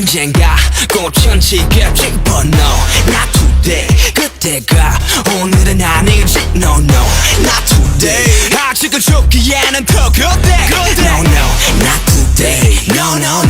언젠가 But no, not today 그때가 오늘은 아니지 No, no, not today 아직은 죽기에는 더 그때 No, no, not today No, no, no,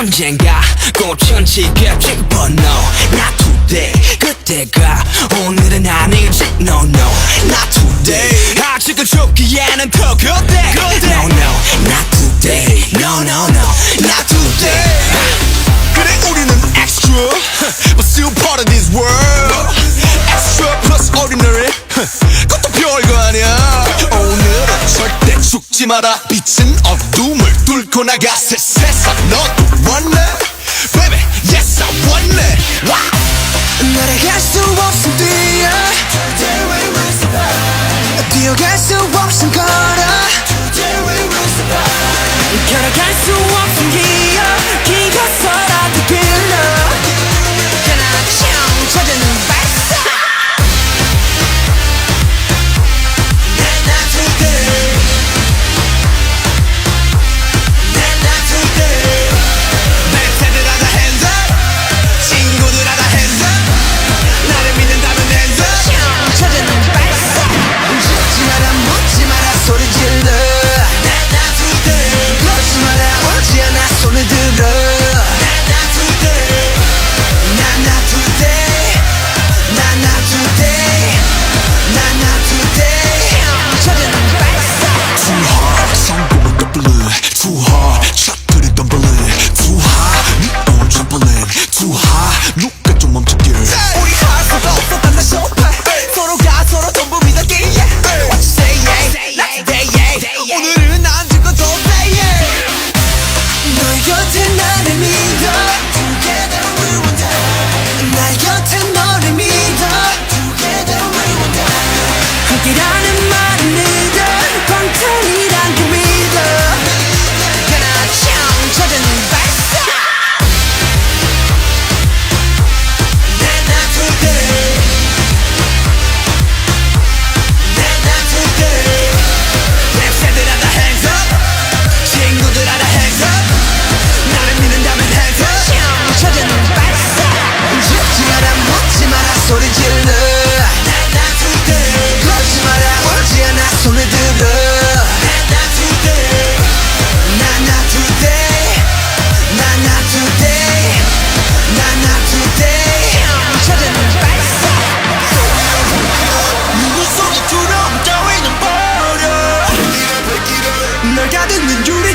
언젠가 꽃은 지겠지 But no, not today 그때가 오늘은 아니지 No, no, not today 아직은 죽기에는 더 그때 No, no, not today No, no, no, not today 그래 우리는 extra But still part of this world Extra plus ordinary 그것도 별거 아니야 오늘은 절대 죽지 마라 빛은 어둠을 뚫고 나가 새 세상 넌 won it Baby, yes I want it. wow. 날아갈 수 없음 뛰어 뛰어갈 수 없음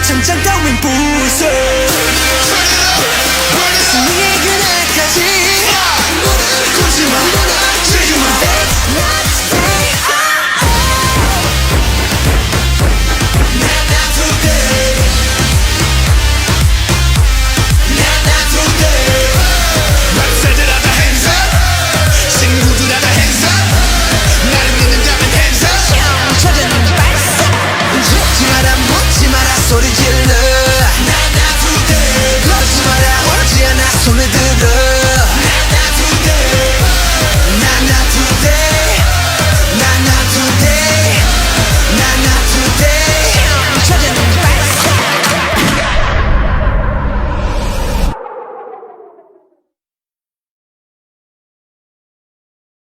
成长到明